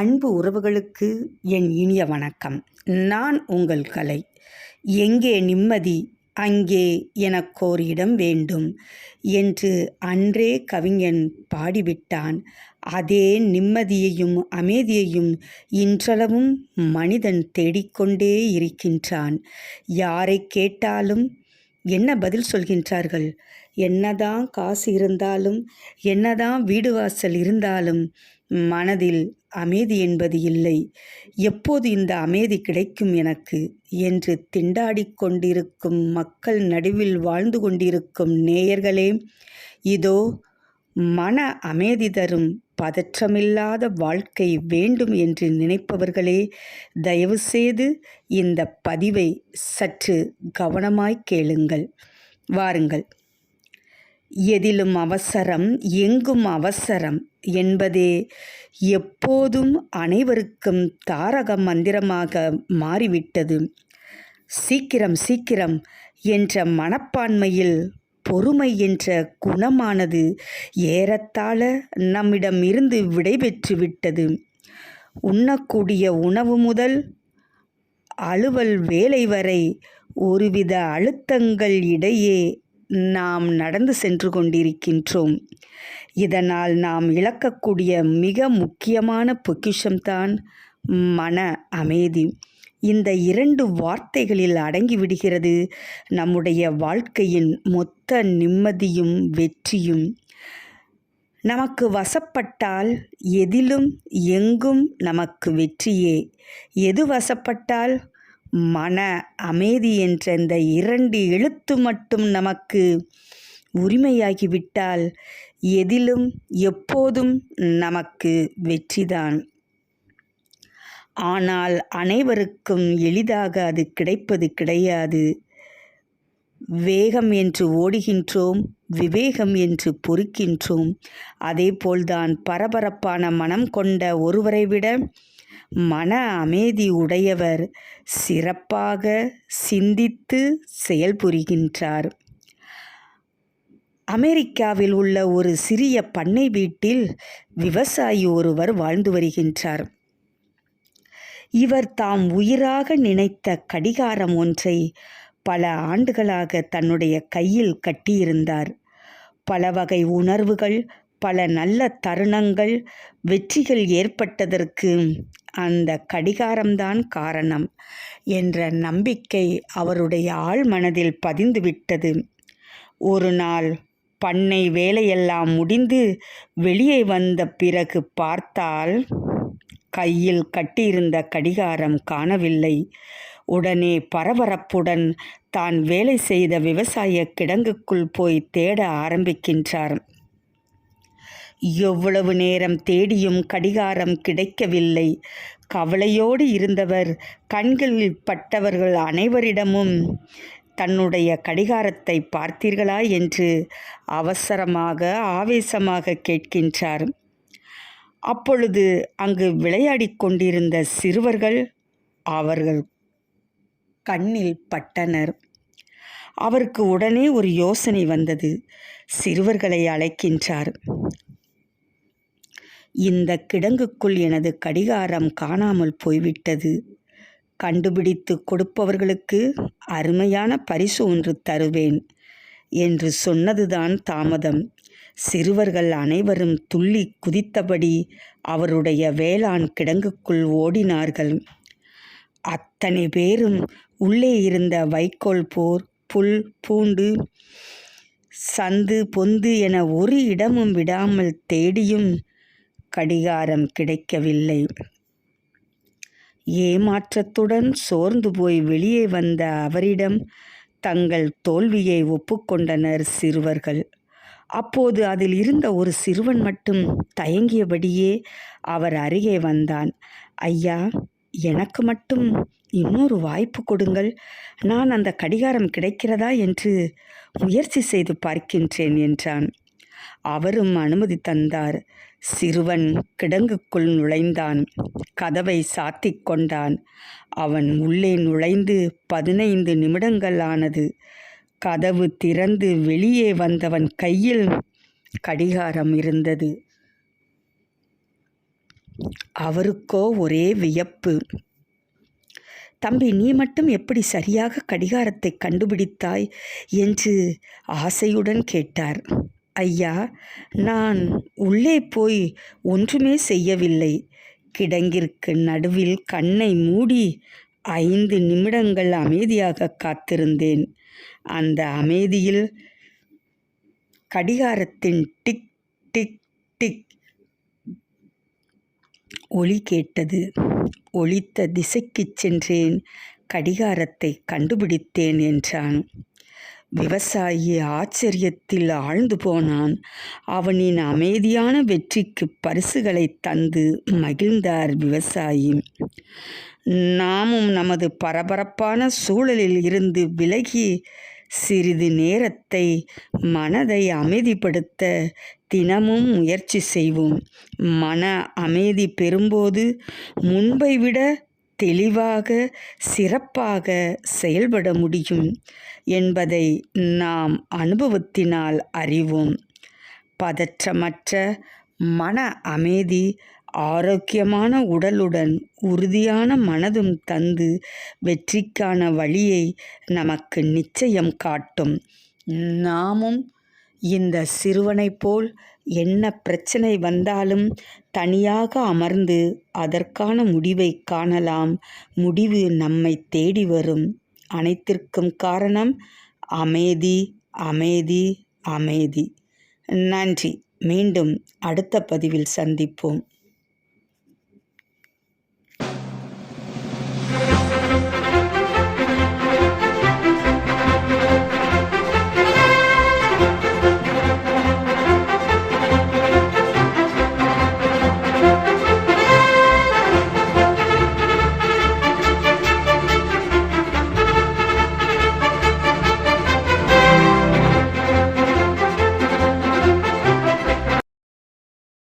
அன்பு உறவுகளுக்கு என் இனிய வணக்கம். நான் உங்கள் கலை. எங்கே நிம்மதி அங்கே எனக்கோர் இடம் வேண்டும் என்று அன்றே கவிஞன் பாடிவிட்டான். அதே நிம்மதியையும் அமைதியையும் இன்றளவும் மனிதன் தேடிக்கொண்டே இருக்கின்றான். யாரை கேட்டாலும் என்ன பதில் சொல்கின்றார்கள்? என்னதான் காசு இருந்தாலும் என்னதான் வீடு வாசல் இருந்தாலும் மனதில் அமைதி என்பது இல்லை. எப்போது இந்த அமைதி கிடைக்கும் எனக்கு? என்று திண்டாடிக் கொண்டிருக்கும் மக்கள் நடுவில் வாழ்ந்து கொண்டிருக்கும் நேயர்களே இதோ மன அமைதி தரும் பதற்றமில்லாத வாழ்க்கை வேண்டும் என்று நினைப்பவர்களே தயவுசெய்து இந்த பதிவை சற்று கவனமாய் கேளுங்கள். வாருங்கள். எதிலும் அவசரம் எங்கும் அவசரம் என்பதே எப்போதும் அனைவருக்கும் தாரக மந்திரமாக மாறிவிட்டது. சீக்கிரம் சீக்கிரம் என்ற மனப்பான்மையில் பொறுமை என்ற குணமானது ஏறத்தாழ நம்மிடமிருந்து விடைபெற்று விட்டது. உண்ணக்கூடிய உணவு முதல் அலுவல் வேலை வரை ஒருவித அழுத்தங்கள் இடையே நாம் நடந்து சென்று கொண்டிருக்கின்றோம். இதனால் நாம் இழக்கக்கூடிய மிக முக்கியமான பொக்கிஷம்தான் மன அமைதி. இந்த இரண்டு வார்த்தைகளில் அடங்கிவிடுகிறது நம்முடைய வாழ்க்கையின் மொத்த நிம்மதியும் வெற்றியும். நமக்கு வசப்பட்டால் எதிலும் எங்கும் நமக்கு வெற்றியே. எது வசப்பட்டால்? மன அமைதி என்ற இந்த இரண்டு எழுத்து மட்டும் நமக்கு உரிமையாகிவிட்டால் எதிலும் எப்போதும் நமக்கு வெற்றிதான். ஆனால் அனைவருக்கும் எளிதாக அது கிடைப்பது கிடையாது. வேகம் என்று ஓடுகின்றோம் விவேகம் என்று பொறுக்கின்றோம். அதேபோல்தான் பரபரப்பான மனம் கொண்ட ஒருவரை விட மன அமைதி உடையவர் சிறப்பாக சிந்தித்து செயல்புரிகின்றார் அமெரிக்காவில் உள்ள ஒரு சிறிய பண்ணை வீட்டில் விவசாயி ஒருவர் வாழ்ந்து வருகின்றார். இவர் தாம் உயிராக நினைத்த கடிகாரம் ஒன்றை பல ஆண்டுகளாக தன்னுடைய கையில் கட்டியிருந்தார். பல வகை உணர்வுகள் பல நல்ல தருணங்கள் வெற்றிகள் ஏற்பட்டதற்கு அந்த கடிகாரம்தான் காரணம் என்ற நம்பிக்கை அவருடைய ஆழ் மனதில் பதிந்துவிட்டது. ஒரு நாள் பண்ணை வேலையெல்லாம் முடிந்து வெளியே வந்த பிறகு பார்த்தால் கையில் கட்டியிருந்த கடிகாரம் காணவில்லை. உடனே பரபரப்புடன் தான் வேலை செய்த விவசாய கிடங்குக்குள் போய் தேட ஆரம்பிக்கின்றார். எவ்வளவு நேரம் தேடியும் கடிகாரம் கிடைக்கவில்லை. கவலையோடு இருந்தவர் கண்களில் பட்டவர்கள் அனைவரிடமும் தன்னுடைய கடிகாரத்தை பார்த்தீர்களா? என்று அவசரமாக ஆவேசமாக கேட்கின்றார். அப்பொழுது அங்கு விளையாடி கொண்டிருந்த சிறுவர்கள் அவர்கள் கண்ணில் பட்டனர். அவருக்கு உடனே ஒரு யோசனை வந்தது. சிறுவர்களை அழைக்கின்றார். இந்த கிடங்குக்குள் எனது கடிகாரம் காணாமல் போய்விட்டது. கண்டுபிடித்து கொடுப்பவர்களுக்கு அருமையான பரிசு ஒன்று தருவேன் என்று சொன்னதுதான் தாமதம். சிறுவர்கள் அனைவரும் துள்ளி குதித்தபடி அவருடைய வேளாண் கிடங்குக்குள் ஓடினார்கள். அத்தனை பேரும் உள்ளே இருந்த வைக்கோல் போர் புல் பூண்டு சந்து பொந்து என ஒரு இடமும் விடாமல் தேடியும் கடிகாரம் கிடைக்கவில்லை. ஏமாற்றத்துடன் சோர்ந்து போய் வெளியே வந்த அவரிடம் தங்கள் தோல்வியை ஒப்புக்கொண்டனர் சிறுவர்கள். அப்போது அதில் இருந்த ஒரு சிறுவன் மட்டும் தயங்கியபடியே அவர் அருகே வந்தான். ஐயா எனக்கு மட்டும் இன்னொரு வாய்ப்பு கொடுங்கள். நான் அந்த கடிகாரம் கிடைக்கிறதா என்று முயற்சி செய்து பார்க்கின்றேன் என்றான். அவரும் அனுமதி தந்தார். சிறுவன் கிடங்குக்குள் நுழைந்தான். கதவை சாத்திக் கொண்டான். அவன் உள்ளே நுழைந்து பதினைந்து நிமிடங்கள் ஆனது கதவு திறந்து வெளியே வந்தவன் கையில் கடிகாரம் இருந்தது. அவருக்கோ ஒரே வியப்பு. தம்பி நீ மட்டும் எப்படி சரியாக கடிகாரத்தை கண்டுபிடித்தாய்? என்று ஆசையுடன் கேட்டார். ஐயா நான் உள்ளே போய் ஒன்றுமே செய்யவில்லை. கிடங்கிற்கு நடுவில் கண்ணை மூடி ஐந்து நிமிடங்கள் அமைதியாக காத்திருந்தேன். அந்த அமைதியில் கடிகாரத்தின் டிக் டிக் டிக் ஒலி கேட்டது. ஒலித்த திசைக்குச் சென்றேன். கடிகாரத்தை கண்டுபிடித்தேன் என்றான். விவசாயி ஆச்சரியத்தில் ஆழ்ந்து போனான். அவனின் அமைதியான வெற்றிக்கு பரிசுகளை தந்து மகிழ்ந்தார் விவசாயி. நாமும் நமது பரபரப்பான சூழலில் இருந்து விலகி சிறிது நேரத்தை மனதை அமைதிப்படுத்த தினமும் முயற்சி செய்வோம். மன அமைதி பெறும்போது முன்பை விட தெளிவாக சிறப்பாக செயல்பட முடியும் என்பதை நாம் அனுபவத்தினால் அறிவோம். பதற்றமற்ற மன அமைதி ஆரோக்கியமான உடலுடன் உறுதியான மனதும் தந்து வெற்றிக்கான வழியை நமக்கு நிச்சயம் காட்டும். நாமும் இந்த சிறுவனைப் போல் என்ன பிரச்சனை வந்தாலும் தனியாக அமர்ந்து அதற்கான முடிவை காணலாம். முடிவு நம்மை தேடி வரும். அனைத்திற்கும் காரணம் அமைதி அமைதி அமைதி. நன்றி. மீண்டும் அடுத்த பதிவில் சந்திப்போம்.